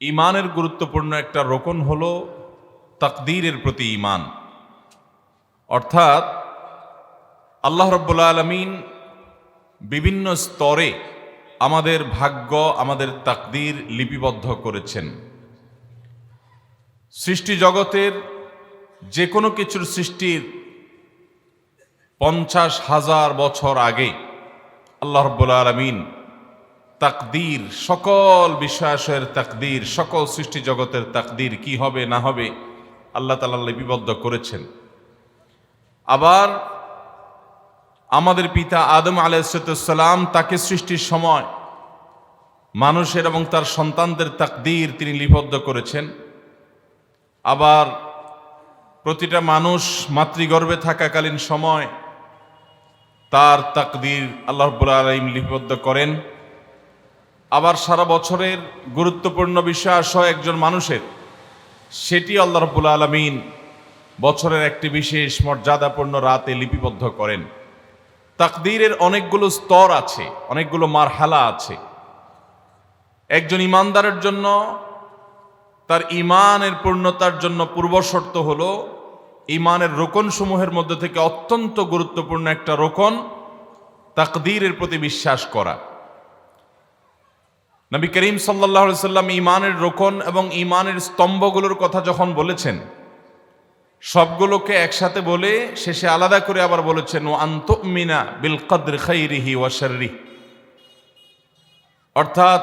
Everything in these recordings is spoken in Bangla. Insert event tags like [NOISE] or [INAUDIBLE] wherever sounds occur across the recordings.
ইমানের গুরুত্বপূর্ণ একটা রোকন হল তাকদীরের প্রতি ইমান। অর্থাৎ আল্লাহ রব্বুল্লা আলমিন বিভিন্ন স্তরে আমাদের ভাগ্য, আমাদের তাকদীর লিপিবদ্ধ করেছেন। সৃষ্টি জগতের যে কোনো কিছুর সৃষ্টির পঞ্চাশ হাজার বছর আগে আল্লাহ রব্বুল আলমিন তাকদীর, সকল বিশ্বাসের তাকদীর, সকল সৃষ্টি জগতের তাকদীর কি হবে, না হবে, আল্লাহ তালা লিপিবদ্ধ করেছেন। আবার আমাদের পিতা আদম আলাইসালাম তাকে সৃষ্টির সময় মানুষের এবং তার সন্তানদের তাকদীর তিনি লিপিবদ্ধ করেছেন। আবার প্রতিটা মানুষ মাতৃগর্ভে থাকাকালীন সময় তার তাকদীর আল্লাহ রব্বুল আলম লিপিবদ্ধ করেন। আবার সারা বছরের গুরুত্বপূর্ণ বিষয় সহ একজন মানুষের, সেটি আল্লাহ রব্বুল আলমিন বছরের একটি বিশেষ মর্যাদাপূর্ণ রাতে লিপিবদ্ধ করেন। তাকদীরের অনেকগুলো স্তর আছে, অনেকগুলো মারহালা আছে। একজন ইমানদারের জন্য, তার ইমানের পূর্ণতার জন্য পূর্বশর্ত হল, ইমানের রোকন সমূহের মধ্যে থেকে অত্যন্ত গুরুত্বপূর্ণ একটা রোকন তাকদীরের প্রতি বিশ্বাস করা। নবী করিম সাল্লাহ সাল্লাম ইমানের রোকন এবং ইমানের স্তম্ভগুলোর কথা যখন বলেছেন, সবগুলোকে একসাথে বলে শেষে আলাদা করে আবার বলেছেন ও আন্তমিনা বিল কদ্র খাইরিহি ওয়াশারি অর্থাৎ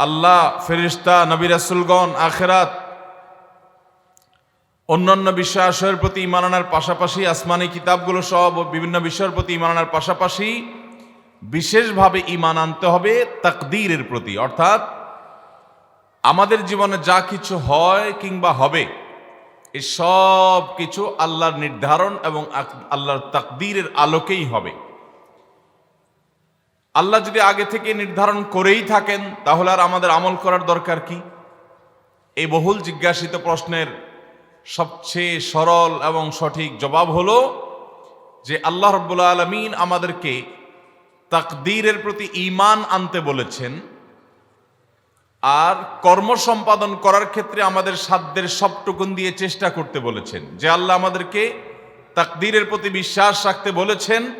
আল্লাহ ফেরিস্তা নবী রাসুলগণ, আখেরাত, অন্যান্য বিশ্বাসের প্রতি ইমান আনার পাশাপাশি, আসমানি কিতাবগুলো সব বিভিন্ন বিষয়ের প্রতি ইমান আনার পাশাপাশি বিশেষভাবে ইমান আনতে হবে তাকদীরের প্রতি। অর্থাৎ আমাদের জীবনে যা কিছু হয় কিংবা হবে, এ সব কিছু আল্লাহর নির্ধারণ এবং আল্লাহর তাকদীরের আলোকেই হবে। আল্লাহ যদি আগে থেকে নির্ধারণ করেই থাকেন, তাহলে আর আমাদের আমল করার দরকার কি? এই বহুল জিজ্ঞাসিত প্রশ্নের সবচেয়ে সরল এবং সঠিক জবাব হলো যে, আল্লাহ রব্বুল্লা আলমিন আমাদেরকে তাকদীরের প্রতি ইমান আনতে বলেছেন। আর কর্ম সম্পাদন করার ক্ষেত্রে আমাদের সাধ্যের সবটুকুন দিয়ে চেষ্টা করতে বলেছেন। যে আল্লাহ আমাদেরকে তাকদীরের প্রতি বিশ্বাস রাখতে বলেছেন,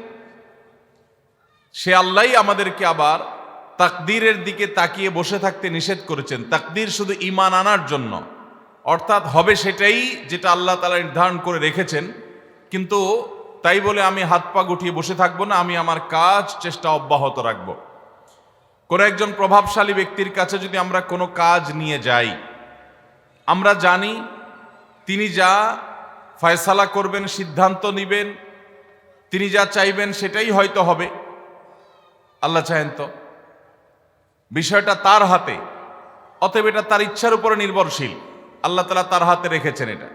সে আল্লাহ আমাদেরকে আবার তাকদীরের দিকে তাকিয়ে বসে থাকতে নিষেধ করেছেন। তাকদীর শুধু ইমান আনার জন্য। অর্থাৎ হবে সেটাই যেটা আল্লাহ তালা নির্ধারণ করে রেখেছেন। কিন্তু তাই বলে আমি হাত পা গুটিয়ে বসে থাকব না, আমি আমার কাজ, চেষ্টা অব্যাহত রাখব। কোনো একজন প্রভাবশালী ব্যক্তির কাছে যদি আমরা কোনো কাজ নিয়ে যাই, আমরা জানি তিনি যা ফয়সালা করবেন, সিদ্ধান্ত নিবেন, তিনি যা চাইবেন সেটাই হয়তো হবে। আল্লাহ চাহেন তো। বিষয়টা তার হাতে, অতএব এটা তার ইচ্ছার উপরে নির্ভরশীল। আল্লাহ তালা তার হাতে রেখেছেন এটা।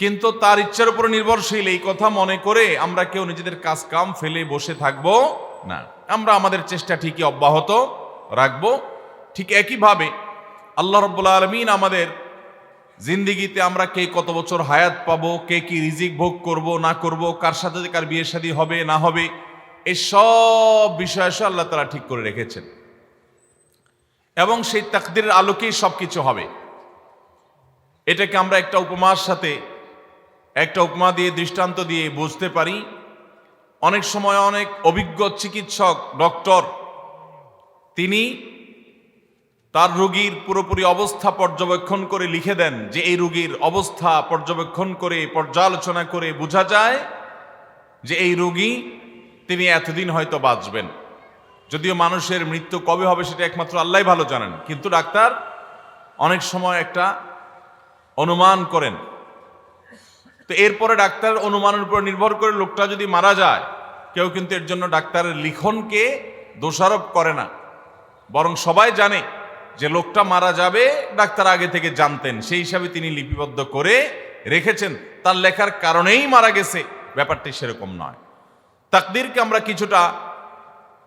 কিন্তু তার ইচ্ছার উপর নির্ভরশীল এই কথা মনে করে আমরা কেউ নিজেদের কাজ কাম ফেলে বসে থাকব না। আমরা আমাদের চেষ্টা ঠিকই অব্যাহত রাখব। ঠিক একইভাবে আল্লাহ রব্বুল্লা আলমিন আমাদের জিন্দিগিতে আমরা কে কত বছর হায়াত পাবো, কে কি রিজিক ভোগ করব, না করব, কার সাথে কার বিয়ে শাদী হবে, না হবে, এই সব বিষয় আল্লাহ তারা ঠিক করে রেখেছেন। এবং সেই তাকদিরের আলোকেই সব কিছু হবে। এটাকে আমরা একটা উপমার সাথে একটা উপমা দিয়ে দৃষ্টান্ত দিয়ে বুঝতে পারি। অনেক সময় অনেক অভিজ্ঞ চিকিৎসক, ডক্টর, তিনি তার রোগীর পুরোপুরি অবস্থা পর্যবেক্ষণ করে লিখে দেন যে এই রোগীর অবস্থা পর্যবেক্ষণ করে, পর্যালোচনা করে বোঝা যায় যে এই রোগী তিনি এতদিন হয়তো বাঁচবেন। যদিও মানুষের মৃত্যু কবে হবে সেটা একমাত্র আল্লাহ ভালো জানেন। কিন্তু ডাক্তার অনেক সময় একটা অনুমান করেন তো এরপরে ডাক্তার অনুমানের উপর নির্ভর করে লোকটা যদি মারা যায়, কেউ কিন্তু এর জন্য ডাক্তারের লিখনকে দোষারোপ করে না। বরং সবাই জানে যে লোকটা মারা যাবে ডাক্তার আগে থেকে জানতেন, সেই হিসাবে তিনি লিপিবদ্ধ করে রেখেছেন। তার লেখার কারণেই মারা গেছে। ব্যাপারটি সেরকম নয়। তাকদিরকে আমরা কিছুটা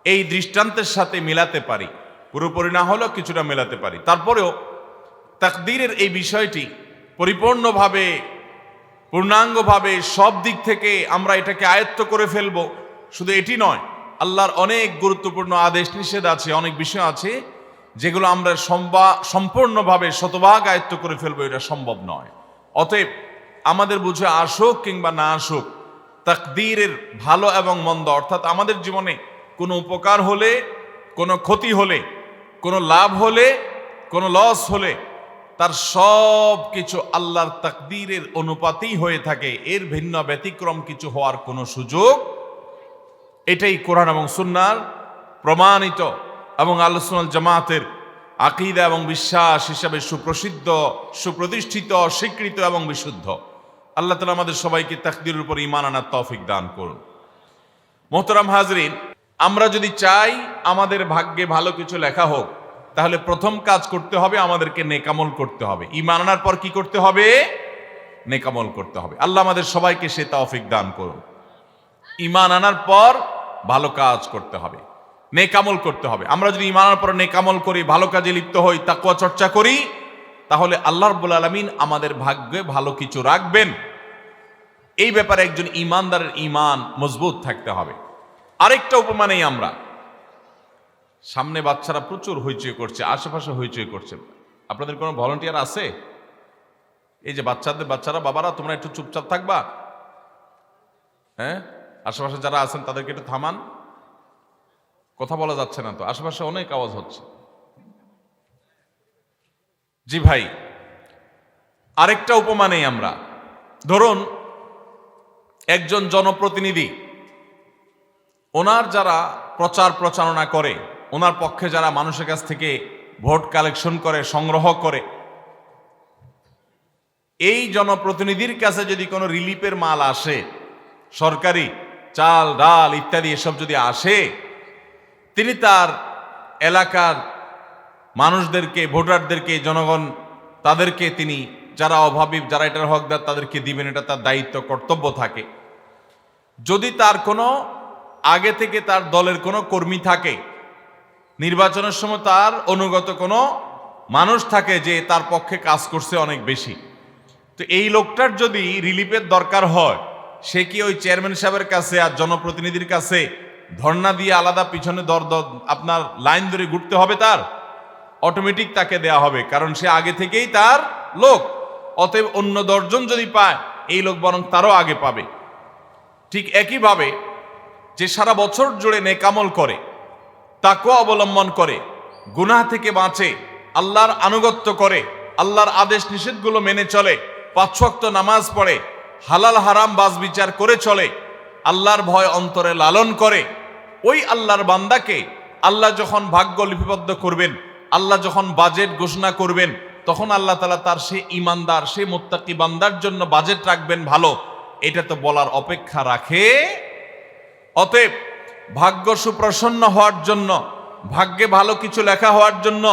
এই দৃষ্টান্তের সাথে মিলাতে পারি। পুরোপুরি না হলেও কিছুটা মেলাতে পারি। তারপরেও তাকদিরের এই বিষয়টি পরিপূর্ণভাবে পূর্ণাঙ্গভাবে সব দিক থেকে আমরা এটাকে আয়ত্ত করে ফেলব। শুধু এটি নয়, আল্লাহর অনেক গুরুত্বপূর্ণ আদেশ নিষেধ আছে, অনেক বিষয় আছে, যেগুলো আমরা সম্পূর্ণভাবে শতভাগ আয়ত্ত করে ফেলব, এটা সম্ভব নয়। অতএব আমাদের বুঝে আসুক কিংবা না আসুক, তাকদীরের ভালো এবং মন্দ, অর্থাৎ আমাদের জীবনে কোনো উপকার হলে, কোনো ক্ষতি হলে, কোনো লাভ হলে, কোনো লস হলে তার সব কিছু আল্লাহর তাকদীরের অনুপাতেই হয়ে থাকে। এর ভিন্ন ব্যতিক্রম কিছু হওয়ার কোনো সুযোগ এটাই কোরআন এবং সুন্নার প্রমাণিত এবং আলোচনাল জামাতের আকিদা এবং বিশ্বাস হিসাবে সুপ্রসিদ্ধ, সুপ্রতিষ্ঠিত, স্বীকৃত এবং বিশুদ্ধ। আল্লাহ তালা আমাদের সবাইকে তাকদির উপর ইমান আনার তৌফিক দান করুন। মোহতরাম হাজরিন, আমরা যদি চাই আমাদের ভাগ্যে ভালো কিছু লেখা হোক তাহলে প্রথম কাজ করতে হবে আমাদেরকে নেকামল করতে হবে। ইমান আনার পর কি করতে হবে? নেকামল করতে হবে। আল্লাহ আমাদের সবাইকে সে তৌফিক দান করুন। ইমান আনার পর ভালো কাজ করতে হবে। নেকামল করতে হবে। আমরা যদি ইমান আনার পর নেকামল করি, ভালো কাজে লিপ্ত হই তাকুয়া চর্চা করি, তাহলে আল্লাহ রব্বুল আলমিন আমাদের ভাগ্যে ভালো কিছু রাখবেন। এই ব্যাপারে একজন ইমানদারের ইমান মজবুত থাকতে হবে। আরেকটা উপমানেই আমরা সামনে বাচ্চারা প্রচুর হইচই করছে, আশেপাশে হইচই করছে। আপনাদের কোনো ভলেন্টিয়ার আছে? এই যে বাচ্চাদের, বাচ্চারা, বাবারা, তোমরা একটু চুপচাপ থাকবা। হ্যাঁ? আশেপাশে যারা আছেন, তাদেরকে একটু থামান। কথা বলা যাচ্ছে না তো, আশেপাশে অনেক আওয়াজ হচ্ছে। জি ভাই, আরেকটা উপমা নেই আমরা। ধরুন, একজন জনপ্রতিনিধি, ওনার যারা প্রচার প্রচারণা করে ওনার পক্ষে যারা মানুষের কাছ থেকে ভোট কালেকশন করে, সংগ্রহ করে, এই জনপ্রতিনিধির কাছে যদি কোনো রিলিফের মাল আসে, সরকারি চাল, ডাল ইত্যাদি এসব যদি আসে, তিনি তার এলাকার মানুষদেরকে, ভোটারদেরকে, জনগণ, তাদেরকে তিনি, যারা অভাবী, যারা এটার হকদার, তাদেরকে দিবেন, এটা তার দায়িত্ব, কর্তব্য থাকে। যদি তার কোনো, আগে থেকে তার দলের কোনো কর্মী থাকে নির্বাচনের সময় তার অনুগত কোনো মানুষ থাকে যে তার পক্ষে কাজ করছে অনেক বেশি। তো এই লোকটার যদি রিলিফের দরকার হয়, সে কি ওই চেয়ারম্যান সাহেবের কাছে আর জনপ্রতিনিধির কাছে ধর্ণা দিয়ে আলাদা পিছনে দর আপনার লাইন ধরে ঘুরতে হবে তার? অটোমেটিক তাকে দেয়া হবে, কারণ সে আগে থেকেই তার লোক। অতএব অন্য দশজন যদি পায়, এই লোক বরং তারও আগে পাবে। ঠিক একইভাবে যে সারা বছর জুড়ে নেকামল করে তাকেও অবলম্বন করে, গুনাহ থেকে বাঁচে, আল্লাহর আনুগত্য করে, আল্লাহর আদেশ নিষেধগুলো মেনে চলে পাঁচশক্ত নামাজ পড়ে, হালাল হারাম বাজ বিচার করে চলে, আল্লাহর ভয় অন্তরে লালন করে, ওই আল্লাহর বান্দাকে আল্লাহ যখন ভাগ্য লিপিবদ্ধ করবেন, আল্লাহ যখন বাজেট ঘোষণা করবেন, তখন আল্লাহ তালা তার সে ইমানদার সে মোত্তাকি বান্দার জন্য বাজেট রাখবেন ভালো। এটা তো বলার অপেক্ষা রাখে। অতএব ভাগ্য সুপ্রসন্ন হওয়ার জন্য, ভাগ্যে ভালো কিছু লেখা হওয়ার জন্য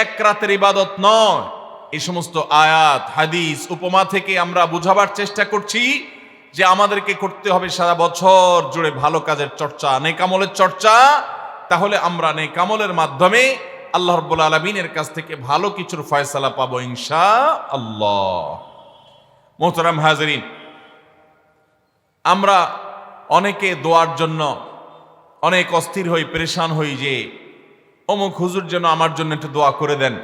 এক রাতের ইবাদত নয়। এই সমস্ত আয়াত, হাদিস, উপমা থেকে আমরা বুঝাবার চেষ্টা করছি যে আমাদেরকে করতে হবে সারা বছর জুড়ে ভালো কাজের চর্চা নেকামলের চর্চা। তাহলে আমরা নেকামলের মাধ্যমে আল্লাহ রব্বুল আলমিনের কাছ থেকে ভালো কিছুর ফয়সালা পাবো ইনশা আল্লাহ মোহতারাম হাজরিন, আমরা অনেকে দোয়ার জন্য অনেক অস্থির হই, পরেশান হই যে, অমুক হুজুর যেন আমার জন্য একটু দোয়া করে দেন।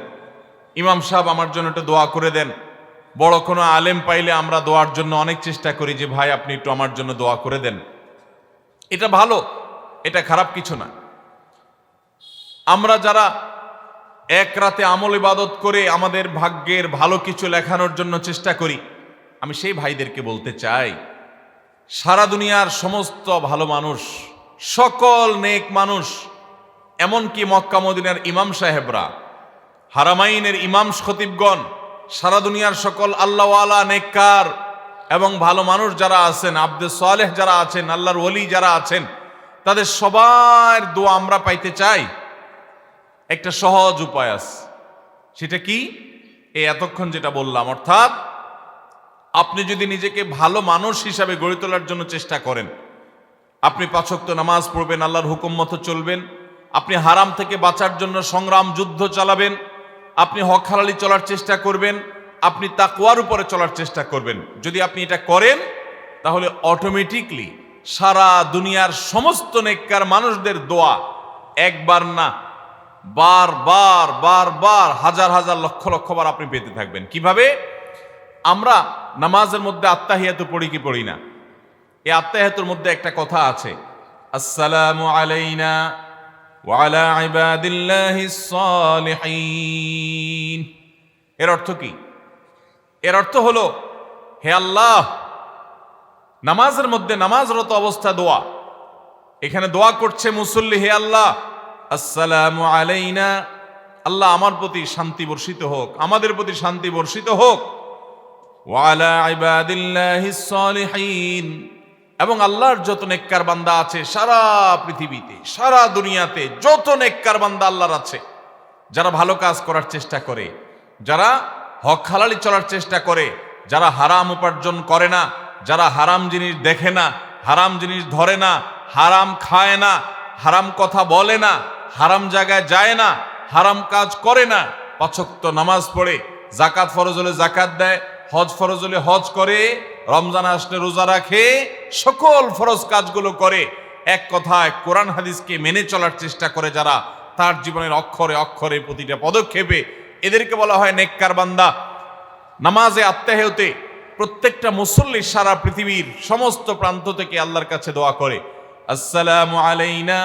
ইমাম সাহেব আমার জন্য একটু দোয়া করে দেন। বড় কোনো আলেম পাইলে আমরা দোয়ার জন্য অনেক চেষ্টা করি যে, ভাই, আপনি একটু আমার জন্য দোয়া করে দেন। এটা ভালো, এটা খারাপ কিছু না। আমরা যারা এক রাতে আমল ইবাদত করে আমাদের ভাগ্যের ভালো কিছু লেখানোর জন্য চেষ্টা করি, আমি সেই ভাইদেরকে বলতে চাই, সারা দুনিয়ার সমস্ত ভালো মানুষ সকল নেক মানুষ, এমনকি মক্কা মদিনার ইমাম সাহেবরা, হারামাইনের ইমাম খতিবগণ, সারা দুনিয়ার সকল আল্লাহওয়ালা নেককার এবং ভালো মানুষ যারা আছেন আব্দুল সালেহ যারা আছেন, আল্লাহর ওলি যারা আছেন, তাদের সবার দোয়া আমরা পাইতে চাই। একটা সহজ উপায় আছে। সেটা কি? এই এতক্ষণ যেটা বললাম, অর্থাৎ আপনি যদি নিজেকে ভালো মানুষ হিসাবে গড়ে তোলার জন্য চেষ্টা করেন আপনি পাঁচক্ত নামাজ পড়বেন, আল্লাহর হুকুম মতো চলবেন। আপনি হারাম থেকে বাঁচার জন্য সংগ্রাম, যুদ্ধ চালাবেন। আপনি হক হালালি চলার চেষ্টা করবেন। আপনি তাকুয়ার উপরে চলার চেষ্টা করবেন। যদি আপনি এটা করেন, তাহলে অটোমেটিকলি সারা দুনিয়ার সমস্ত নেককার মানুষদের দোয়া একবার না, বার বার বার বার, হাজার হাজার, লক্ষ লক্ষ বার আপনি পেতে থাকবেন। কীভাবে? আমরা নামাজের মধ্যে আত্মাহিয়াতু পড়ি কি পড়ি না। এই আত্মাহিয়াতুর মধ্যে একটা কথা আছে। আসসালামু আলাইনা ওয়ালা ইবাদিল্লাহিস সালিহিন এর অর্থ কি? এর অর্থ হলো, হে আল্লাহ, নামাজের মধ্যে নামাজরত অবস্থা দোয়া। এখানে দোয়া করছে মুসল্লি, হে আল্লাহ, আসসালামু আলাইনা, আল্লাহ আমার প্রতি শান্তি বর্ষিত হোক, আমাদের প্রতি শান্তি বর্ষিত হোক। ওয়ালা ইবাদিল্লাহিস সালিহিন এবং আল্লাহর যত নেককার বান্দা আছে সারা পৃথিবীতে, সারা দুনিয়াতে যত নেককার বান্দা আল্লাহর আছে, যারা ভালো কাজ করার চেষ্টা করে, যারা হক হালালি চলার চেষ্টা করে, যারা হারাম উপার্জন করে না, যারা হারাম জিনিস দেখে না, হারাম জিনিস ধরে না, হারাম খায় না, হারাম কথা বলে না, হারাম জায়গায় যায় না, হারাম কাজ করে না পাচক্ত নামাজ পড়ে জাকাত ফরজ হলে জাকাত দেয়, হজ ফরজ হলে হজ করে রমজান আসলে রোজা রাখে, সকল ফরজ কাজগুলো করে। এক কথায়, কোরআন হাদিসকে মেনে চলার চেষ্টা করে যারা, তার জীবনের অক্ষরে অক্ষরে প্রতিটা পদক্ষেপে এদেরকে বলা হয় নেককার বান্দা। নামাজে আত্মাহেতে প্রত্যেকটা মুসল্লি সারা পৃথিবীর সমস্ত প্রান্ত থেকে আল্লাহর কাছে দোয়া করে। আসসালামু আলাইনা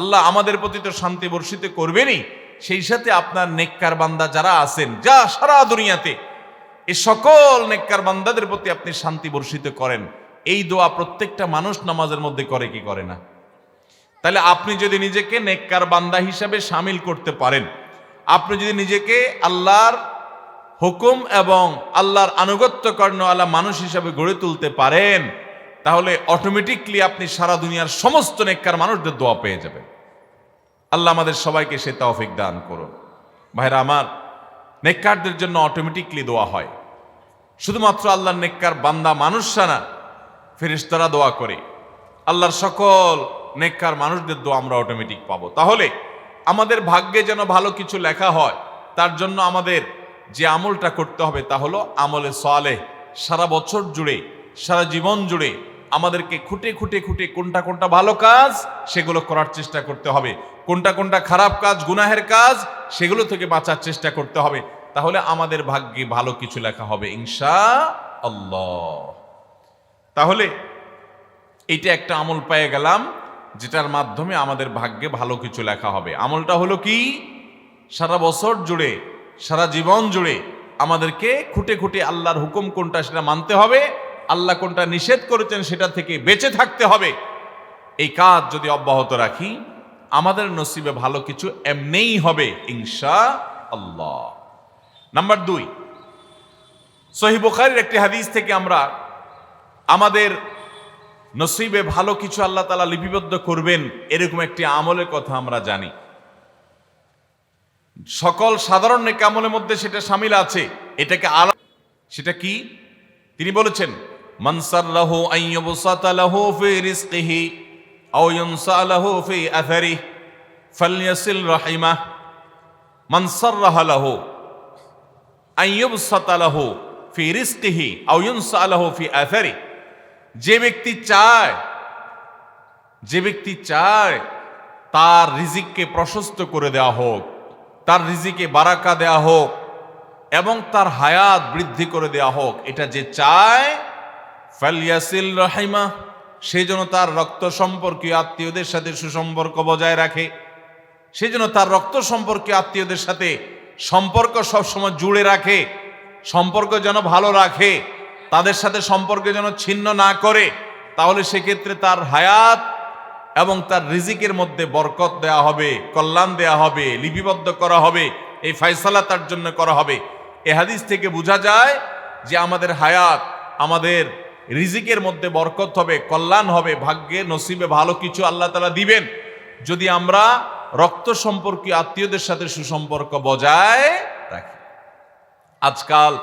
আল্লাহ আমাদের প্রতি তো শান্তি বর্ষিত করবেনই। সেই সাথে আপনার নেককার বান্দা যারা আছেন, যা সারা দুনিয়াতে এই সকল নেককার বান্দাদের প্রতি আপনি শান্তি বর্ষিত করেন। এই দোয়া প্রত্যেকটা মানুষ নামাজের মধ্যে করে, কি করে না? তাহলে আপনি যদি নিজেকে নেককার বান্দা হিসাবে সামিল করতে পারেন, আপনি যদি নিজেকে আল্লাহর হুকুম এবং আল্লাহর আনুগত্য কর্ণওয়ালা মানুষ হিসাবে গড়ে তুলতে পারেন, তাহলে অটোমেটিকলি আপনি সারা দুনিয়ার সমস্ত নেককার মানুষদের দোয়া পেয়ে যাবেন। আল্লাহ আমাদের সবাইকে সে তৌফিক দান করুন। ভাইরা, আমার নেককারদের জন্য অটোমেটিকলি দোয়া হয়। শুধুমাত্র আল্লাহর নেককার বান্দা মানুষরা না, ফেরেশতারা দোয়া করে। আল্লাহর সকল নেককার মানুষদের দোয়া আমরা অটোমেটিক পাবো। তাহলে আমাদের ভাগ্যে যেন ভালো কিছু লেখা হয়, তার জন্য আমাদের যে আমলটা করতে হবে তা হলো আমলে সালে সারা বছর জুড়ে, সারা জীবন জুড়ে আমাদেরকে খুঁটে খুঁটে খুঁটে কোনটা কোনটা ভালো কাজ, সেগুলো করার চেষ্টা করতে হবে। কোনটা কোনটা খারাপ কাজ, গুনাহের কাজ, সেগুলো থেকে বাঁচার চেষ্টা করতে হবে। তাহলে আমাদের ভাগ্যে ভালো কিছু লেখা হবে, ইনশা আল্লাহ। তাহলে এটা একটা আমল পেয়ে গেলাম, যেটার মাধ্যমে আমাদের ভাগ্যে ভালো কিছু লেখা হবে। আমলটা হলো কি? সারা বছর জুড়ে, সারা জীবন জুড়ে আমাদেরকে খুঁটে খুঁটে আল্লাহর হুকুম কোনটা সেটা মানতে হবে, আল্লাহ কোনটা নিষেধ করেছেন সেটা থেকে বেঁচে থাকতে হবে। এই কাজ যদি অব্যাহত রাখি, আমাদের নসিবে ভালো কিছু এমনিই হবে, ইনশা আল্লাহ। নাম্বার দুই, সহি বুখারির একটি হাদিস থেকে আমরা আমাদের নসিবে ভালো কিছু আল্লাহ তালা লিপিবদ্ধ করবেন এরকম একটি আমলের কথা আমরা জানি। সকল সাধারণ নেক আমলের মধ্যে সেটা সামিল আছে। এটাকে আলা সেটা কি? তিনি বলেছেন মানসাল্লাহু আইয়ুবসাতালাহু ফি রিজকিহি মানসাররাহু আইয়ুবসাতালাহু ফি রিজকিহি আও ইউনসালাহু ফি আথারি যে ব্যক্তি চায়, যে ব্যক্তি চায় তার রিজিককে প্রশস্ত করে দেওয়া হোক, তার রিজিকে বারাকা দেওয়া হোক এবং তার হায়াত বৃদ্ধি করে দেওয়া হোক, এটা যে চায় ফালিয়াসিল রাহিমা, সে যেন তার রক্ত সম্পর্কীয় আত্মীয়দের সাথে সুসম্পর্ক বজায় রাখে। সে যেন তার রক্ত সম্পর্কীয় আত্মীয়দের সাথে সম্পর্ক সবসময় জুড়ে রাখে, সম্পর্ক যেন ভালো রাখে, তাদের সাথে সম্পর্ক যেন ছিন্ন না করে, তাহলে সেক্ষেত্রে তার হায়াত এবং তার রিজিকের মধ্যে বরকত দেয়া হবে, কল্যাণ দেয়া হবে, লিপিবদ্ধ করা হবে, এই ফায়সালা তার জন্য করা হবে। এ হাদিস থেকে বোঝা যায় যে আমাদের হায়াত, আমাদের রিজিকের মধ্যে বরকত হবে, কল্যাণ হবে, ভাগ্যে নসিবে ভালো কিছু আল্লাহ তালা দিবেন। যদি আমরা রক্ত সম্পর্কীয় আত্মীয়দের সাথে সুসম্পর্ক বজায় রাখি। আজকাল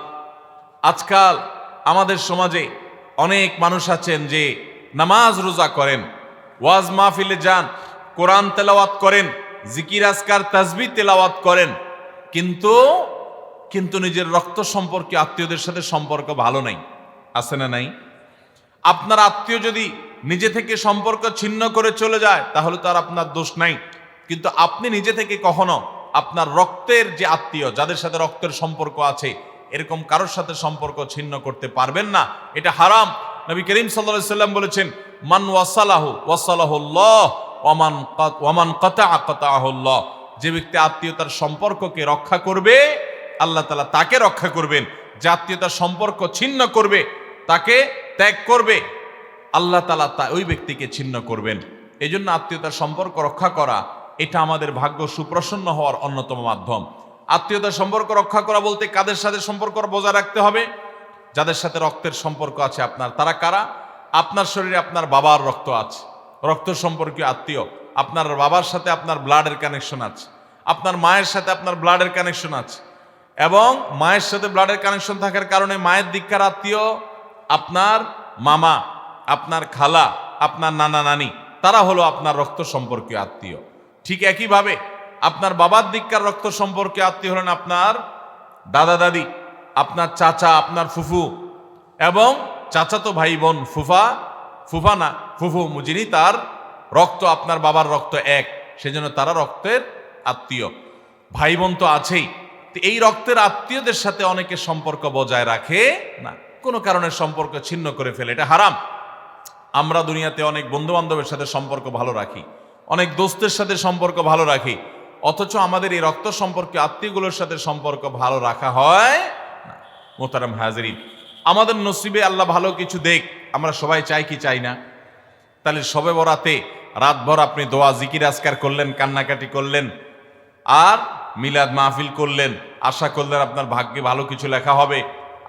আজকাল আমাদের সমাজে অনেক মানুষ আছেন যে নামাজ রোজা করেন, ওয়াজ মাহফিলে যান, কোরআন তেলাওয়াত করেন, জিকির, আজকার তাজবি তেলাওয়াত করেন। কিন্তু কিন্তু নিজের রক্ত সম্পর্কে আত্মীয়দের সাথে সম্পর্ক ভালো নাই। আছে না নাই? আপনার আত্মীয় যদি নিজে থেকে সম্পর্ক ছিন্ন করে চলে যায়, তাহলে তো আর আপনার দোষ নাই। কিন্তু আপনি নিজে থেকে কখনো আপনার রক্তের যে আত্মীয়, যাদের সাথে রক্তের সম্পর্ক আছে, এরকম কারোর সাথে সম্পর্ক ছিন্ন করতে পারবেন না। এটা হারাম। নবী করিম সাল্লা সাল্লাম বলেছেন, মান ওয়াসালাহু কাতা কাতাহুল্লাহ যে ব্যক্তি আত্মীয়তার সম্পর্ককে রক্ষা করবে, আল্লাহ তালা তাকে রক্ষা করবেন। যে আত্মীয়তার সম্পর্ক ছিন্ন করবে, তাকে ত্যাগ করবে। আল্লাহ তালা তা, ওই ব্যক্তিকে ছিন্ন করবেন। এই জন্য আত্মীয়তার সম্পর্ক রক্ষা করা এটা আমাদের ভাগ্য সুপ্রসন্ন হওয়ার অন্যতম মাধ্যম। আত্মীয়তার সম্পর্ক রক্ষা করা বলতে কাদের সাথে সম্পর্ক বজায় রাখতে হবে? যাদের সাথে রক্তের সম্পর্ক আছে আপনার, তারা কারা? আপনার শরীরে আপনার বাবার রক্ত আছে। রক্ত সম্পর্কীয় আত্মীয়, আপনার বাবার সাথে আপনার ব্লাডের কানেকশন আছে। আপনার মায়ের সাথে আপনার ব্লাডের কানেকশন আছে। এবং মায়ের সাথে ব্লাডের কানেকশন থাকার কারণে মায়ের দিককার আত্মীয় আপনার মামা, আপনার খালা, আপনার নানা নানি তারা হলো আপনার রক্ত সম্পর্কীয় আত্মীয়। ঠিক একইভাবে আপনার বাবার দিককার রক্ত সম্পর্কে আত্মীয় হলেন আপনার দাদা দাদি, আপনার চাচা, আপনার ফুফু এবং চাচাতো ভাই বোন ফুফা ফুফা না, ফুফু মুজিনি, তার রক্ত, আপনার বাবার রক্ত এক, সেজন্য তারা রক্তের আত্মীয়। ভাই বোন তো আছেই। তো এই রক্তের আত্মীয়দের সাথে অনেকে সম্পর্ক বজায় রাখে না। কোনো কারণে সম্পর্ক ছিন্ন করে ফেলে। এটা হারাম। আমরা দুনিয়াতে অনেক বন্ধু বান্ধবের সাথে সম্পর্ক ভালো রাখি। অনেক দোস্তের সাথে সম্পর্ক ভালো রাখি। অথচ আমাদের এই রক্ত সম্পর্কে আত্মীয়গুলোর সাথে সম্পর্ক ভালো রাখা হয় মোতারাম হাজরিন, আমাদের নসিবে আল্লাহ ভালো কিছু দেখ, আমরা সবাই চাই কি চাই না? তাহলে সবে বরাতে রাতভর আপনি দোয়া, জিকির, আজকার করলেন, কান্নাকাটি করলেন, আর মিলাদ মাহফিল করলেন, আশা করলেন আপনার ভাগ্যে ভালো কিছু লেখা হবে।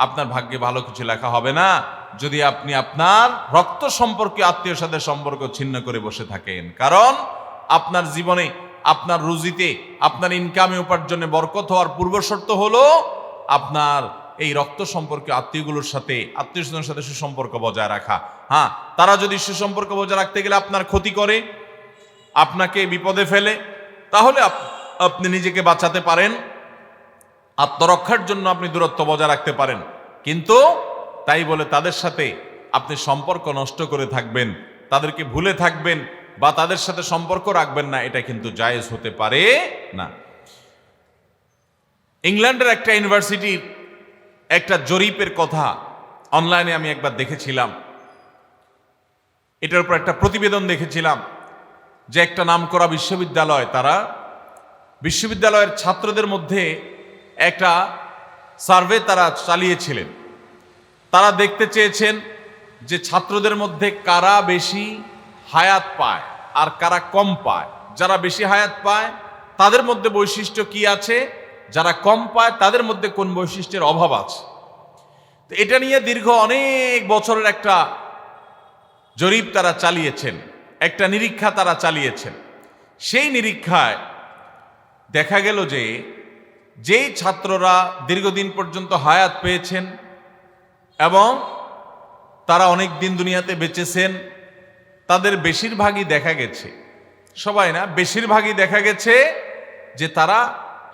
আপনার ভাগ্যে ভালো কিছু লেখা হবে না? যদি আপনি আপনার রক্ত সম্পর্কে, আত্মীয় সাথে সম্পর্ক ছিন্ন করে বসে থাকেন। কারণ আপনার জীবনে, আপনার রুজিতে, আপনার ইনকামে উপার্জনে বরকত হওয়ার পূর্ব শর্ত হলো আপনার এই রক্ত সম্পর্কে, আত্মীয়গুলোর সাথে, আত্মীয় স্বজনের সাথে সুসম্পর্ক বজায় রাখা। হ্যাঁ তারা যদি সুসম্পর্ক বজায় রাখতে গেলে আপনার ক্ষতি করে, আপনাকে বিপদে ফেলে, তাহলে আপনি নিজেকে বাঁচাতে পারেন। আত্মরক্ষার জন্য আপনি দূরত্ব বজায় রাখতে পারেন। কিন্তু তাই বলে তাদের সাথে আপনি সম্পর্ক নষ্ট করে থাকবেন, তাদেরকে ভুলে থাকবেন বা তাদের সাথে সম্পর্ক রাখবেন না, এটা কিন্তু জায়েজ হতে পারে না। ইংল্যান্ডের একটা ইউনিভার্সিটির একটা জরিপের কথা অনলাইনে আমি একবার দেখেছিলাম। এটার উপর একটা প্রতিবেদন দেখেছিলাম যে একটা নামকরা বিশ্ববিদ্যালয়, তারা বিশ্ববিদ্যালয়ের ছাত্রদের মধ্যে একটা সার্ভে তারা চালিয়েছিলেন। তারা দেখতে চেয়েছেন যে ছাত্রদের মধ্যে কারা বেশি হায়াত পায় আর কারা কম পায়। যারা বেশি হায়াত পায়, তাদের মধ্যে বৈশিষ্ট্য কি আছে? যারা কম পায়, তাদের মধ্যে কোন বৈশিষ্ট্যের অভাব আছে? তো এটা নিয়ে দীর্ঘ অনেক বছরের একটা জরিপ তারা চালিয়েছেন, একটা নিরীক্ষা তারা চালিয়েছেন। সেই নিরীক্ষায় দেখা গেল যে, যেই ছাত্ররা দীর্ঘদিন পর্যন্ত হায়াত পেয়েছেন এবং তারা অনেক দিন দুনিয়াতে বেঁচেছেন, তাদের বেশিরভাগই দেখা গেছে। সবাই না, বেশিরভাগই দেখা গেছে যে তারা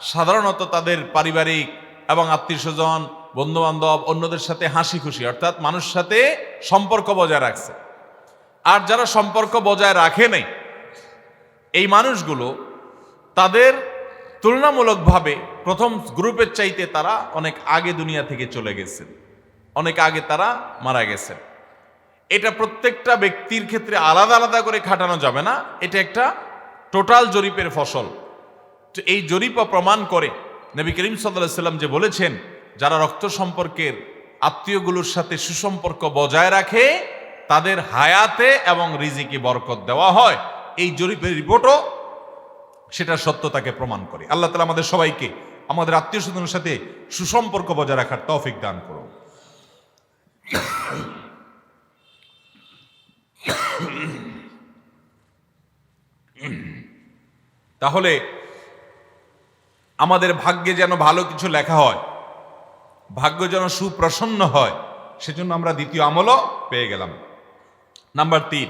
সাধারণত তাদের পারিবারিক এবং আত্মীয় স্বজন বন্ধু বান্ধব অন্যদের সাথে হাসি খুশি অর্থাৎ মানুষ সাথে সম্পর্ক বজায় রাখছে। আর যারা সম্পর্ক বজায় রাখে নাই, এই মানুষগুলো তাদের তুলনামূলকভাবে প্রথম গ্রুপের চাইতে তারা অনেক আগে দুনিয়া থেকে চলে গেছেন। অনেক আগে তারা মারা গেছেন। এটা প্রত্যেকটা ব্যক্তির ক্ষেত্রে আলাদা আলাদা করে খাটানো যাবে না। এটা একটা টোটাল জরিপের ফসল। তো এই জরিপও প্রমাণ করে নবী করিম সাল্লাহ সাল্লাম যে বলেছেন, যারা রক্ত সম্পর্কের আত্মীয়গুলোর সাথে সুসম্পর্ক বজায় রাখে, তাদের হায়াতে এবং রিজিকে বরকত দেওয়া হয়। এই জরিপের রিপোর্টও সেটা সত্যতাকে প্রমাণ করে। আল্লাহ তালা আমাদের সবাইকে, আমাদের আত্মীয় স্বজনের সাথে সুসম্পর্ক বজায় রাখার তৌফিক দান করুন। তাহলে আমাদের ভাগ্যে যেন ভালো কিছু লেখা হয়, ভাগ্য যেন সুপ্রসন্ন হয়, সেজন্য আমরা দ্বিতীয় আমলও পেয়ে গেলাম। নাম্বার তিন,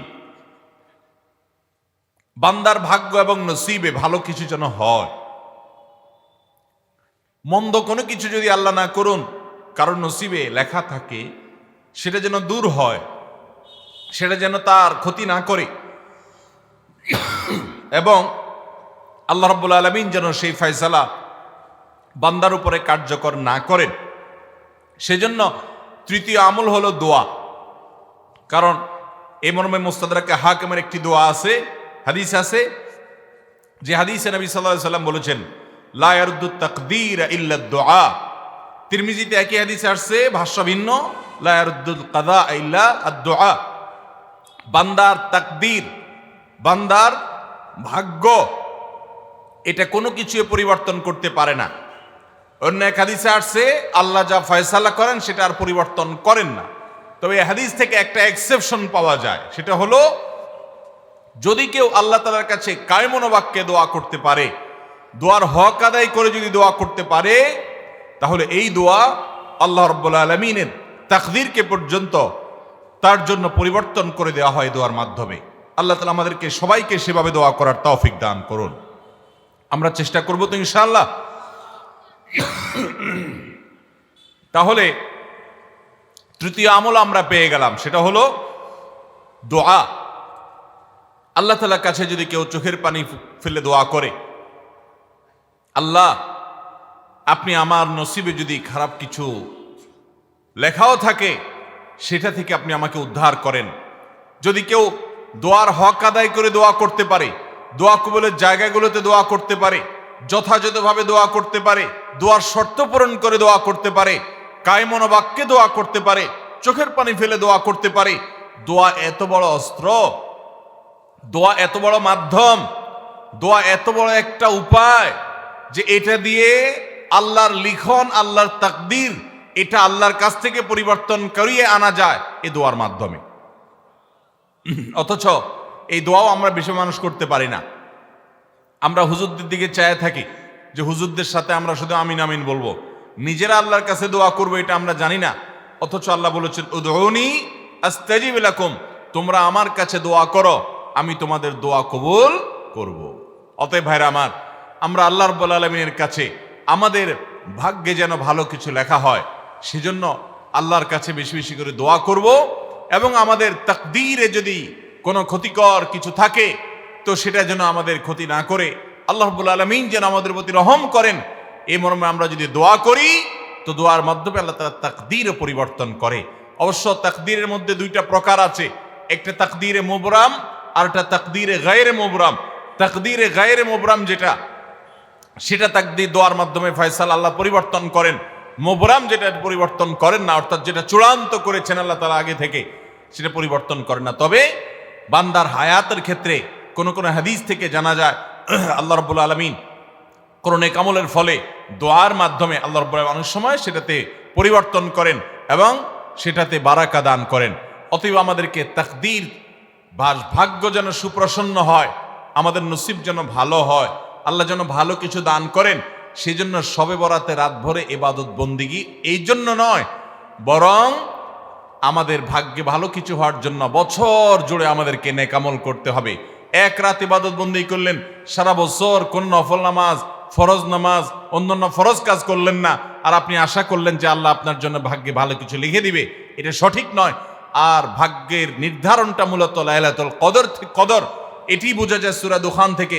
বান্দার ভাগ্য এবং নসিবে ভালো কিছু যেন হয়। মন্দ কোনো কিছু যদি আল্লাহ না করুন কারণ নসিবে লেখা থাকে সেটা যেন দূর হয়, সেটা যেন তার ক্ষতি না করে। এবং আল্লাহ রব্বুল আলমিন যেন সেই ফয়সালা বান্দার উপরে কার্যকর না করেন। সেজন্য তৃতীয় আমল হলো দোয়া। কারণ এই মর্মে মোস্তাদাকে হাকিমের একটি দোয়া আছে, হাদিস আছে, যে হাদিসে নবী সাল্লাহ সাল্লাম বলেছেন লায়ারুদ্দু তাকদীর ইল্লা দোয়া। তিরমিজিতে একই হাদিসে আসছে, ভাষ্য ভিন্ন লায়ারুদ্দুল কাদা ইল্লা দোয়া বান্দার তাকদীর, বান্দার ভাগ্য, এটা কোনো কিছু পরিবর্তন করতে পারে না। অন্য এক হাদিসে আসছে, আল্লাহ যা ফয়সালা করেন, সেটা আর পরিবর্তন করেন না। তবে হাদিস থেকে একটা এক্সেপশন পাওয়া যায়, সেটা হলো, যদি কেউ আল্লাহ তালার কাছে কায়মনোবাক্যে দোয়া করতে পারে, দোয়ার হক আদায় করে যদি দোয়া করতে পারে তাহলে এই দোয়া আল্লাহ রব্বুল আলমিনের তাকদিরকে পর্যন্ত তার জন্য পরিবর্তন করে দেওয়া হয় দোয়ার মাধ্যমে। আল্লাহ তালা আমাদেরকে সবাইকে সেভাবে দোয়া করার তৌফিক দান করুন। আমরা চেষ্টা করব তো ইনশাআল্লাহ। তাহলে তৃতীয় আমল আমরা পেয়ে গেলাম, সেটা হলো দোয়া। আল্লাহ তালার কাছে যদি কেউ চোখের পানি ফেলে দোয়া করে, আল্লাহ আপনি আমার নসিবে যদি খারাপ কিছু লেখাও থাকে, সেটা থেকে আপনি আমাকে উদ্ধার করেন। যদি কেউ দোয়ার হক আদায় করে দোয়া করতে পারে, দোয়া কবলের জায়গাগুলোতে দোয়া করতে পারে, যথাযথভাবে দোয়া করতে পারে, দোয়ার শর্ত পূরণ করে দোয়া করতে পারে কায়মনোবাক্যে দোয়া করতে পারে, চোখের পানি ফেলে দোয়া করতে পারে, দোয়া এত বড় অস্ত্র, দোয়া এত বড় মাধ্যম, দোয়া এত বড় একটা উপায় যে এটা দিয়ে আল্লাহর লিখন, আল্লাহর তাকদির, এটা আল্লাহর কাছ থেকে পরিবর্তন করিয়ে আনা যায় এ দোয়ার মাধ্যমে। অথচ এই দোয়াও আমরা বেশি মানুষ করতে পারি না। আমরা হুজুরদের দিকে চায় থাকি যে হুজুরদের সাথে আমরা শুধু আমিন আমিন বলব। নিজেরা আল্লাহর কাছে দোয়া করব এটা আমরা জানি না। অথচ আল্লাহ বলেছেন উদৌনি আস্তাজিব লাকুম, তোমরা আমার কাছে দোয়া করো, আমি তোমাদের দোয়া কবুল করব। অতএব ভাইরা আমার, আমরা আল্লাহ রব্বুল আলমিনের কাছে আমাদের ভাগ্যে যেন ভালো কিছু লেখা হয়, সেজন্য আল্লাহর কাছে বেশি বেশি করে দোয়া করব এবং আমাদের তাকদীরে যদি কোনো ক্ষতিকর কিছু থাকে, তো সেটা যেন আমাদের ক্ষতি না করে। আল্লাহ রব্বুল আলমিন যেন আমাদের প্রতি রহম করেন। এই মর্মে আমরা যদি দোয়া করি, তো দোয়ার মাধ্যমে আল্লাহ তালা তাকদীর পরিবর্তন করে। অবশ্য তাকদীরের মধ্যে দুইটা প্রকার আছে। একটা তাকদীরে মোবরাম আর একটা তাকদীরে গায়ের মোবরাম তাকদীরে গায়ের মোবরাম যেটা সেটা তাকদির দোয়ার মাধ্যমে ফয়সাল আল্লাহ পরিবর্তন করেন। মোবরাম যেটা পরিবর্তন করেন না, অর্থাৎ যেটা চূড়ান্ত করেছেন আল্লাহ তালা আগে থেকে, সেটা পরিবর্তন করেন না। তবে বান্দার হায়াতের ক্ষেত্রে কোন কোন হাদিস থেকে জানা যায়, [CLEARS THROAT] আল্লাহ রব্বুল আলমিন কোন নেকামলের ফলে দোয়ার মাধ্যমে আল্লাহ রব্বুল অনেক সময় সেটাতে পরিবর্তন করেন এবং সেটাতে বারাকা দান করেন। অতএব আমাদেরকে তাকদির ভাগ্য যেন সুপ্রসন্ন হয়, আমাদের নসিব যেন ভালো হয়। আল্লাহ যেন ভালো কিছু দান করেন, সেজন্য সবে বরাতে রাত ভরে এবাদত বন্দিগি। এই জন্য নয়, বরং আমাদের ভাগ্যে ভালো কিছু হওয়ার জন্য বছর জুড়ে আমাদেরকে নেকামল করতে হবে। এক রাত ইবাদত বন্দি করলেন, সারা বছর কোন নফল নামাজ, ফরজ নামাজ, অন্যান্য ফরজ কাজ করলেন না। আর আপনি আশা করলেন যে আল্লাহ আপনার জন্য ভাগ্যে ভালো কিছু লিখে দিবে, এটা সঠিক নয়। আর ভাগ্যের নির্ধারণটা মূলত লাইলাতুল কদর কদর। এটি বোঝা যায় সুরা দুখান থেকে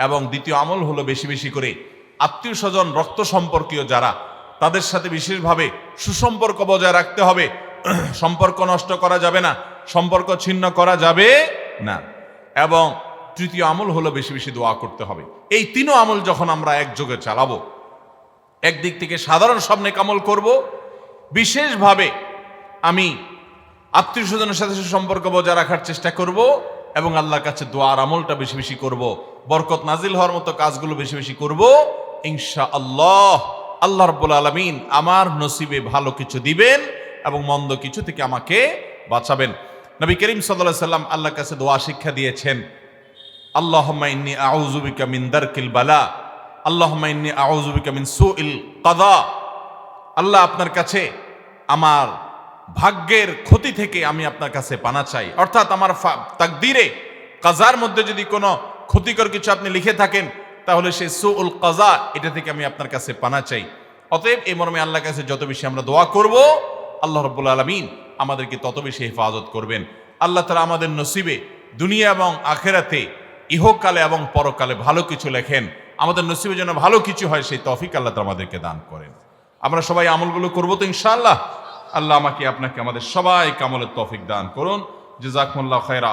এবং দ্বিতীয় আমল হলো বেশি বেশি করে আত্মীয় স্বজন, রক্ত সম্পর্কীয় যারা, তাদের সাথে বিশেষভাবে সুসম্পর্ক বজায় রাখতে হবে। [CLEARS THROAT] সম্পর্ক নষ্ট করা যাবে না, সম্পর্ক ছিন্ন করা যাবে না। এবং তৃতীয় আমল হলো বেশি বেশি দোয়া করতে হবে। এই তিনও আমল যখন আমরা একযোগে চালাবো, একদিক থেকে সাধারণ সব নেকামল করব, বিশেষভাবে আমি আত্মীয় স্বজনের সাথে সুসম্পর্ক বজায় রাখার চেষ্টা করব এবং আল্লাহর কাছে দোয়ার আমলটা বেশি বেশি করব। বরকত নাজিল হওয়ার মতো কাজগুলো বেশি বেশি করব। ইনশা আল্লাহ আল্লাহ রব্বুল আলমিন আমার নসিবে ভালো কিছু দিবেন এবং মন্দ কিছু থেকে আমাকে বাঁচাবেন। নবী করিম সাল্লাহ সাল্লাম আল্লাহর কাছে দোয়া শিক্ষা দিয়েছেন। আল্লাহম্মা ইন্নি আউযুবিকা মিন দারকিল বালা। আল্লাহম্মা ইন্নি আউযুবিকা মিন সুইল কাদা আল্লাহ আপনার কাছে আমার ভাগ্যের ক্ষতি থেকে আমি আপনার কাছে পানা চাই। অর্থাৎ আমার তাকদিরে কাজার মধ্যে যদি কোনো ক্ষতিকর কিছু আপনি লিখে থাকেন, তাহলে সেই সুউল কাজা, এটা থেকে আমি আপনার কাছে পানা চাই। অতএব এই মর্মে আল্লাহর কাছে যত বেশি আমরা দোয়া করব, আল্লাহ রব্বুল আলমিন আমাদেরকে তত বেশি হেফাজত করবেন। আল্লাহ তালা আমাদের নসিবে দুনিয়া এবং আখেরাতে ইহকালে এবং পরকালে ভালো কিছু লেখেন। আমাদের নসিবে যেন ভালো কিছু হয়, সেই তফিক আল্লাহ তালা আমাদেরকে দান করেন। আমরা সবাই আমলগুলো করব তো ইনশাআল্লাহ? আল্লাহ আমাকে আপনাকে আমাদের সবাই কামলের তফিক দান করুন। জাজাকুমুল্লাহ খায়রা।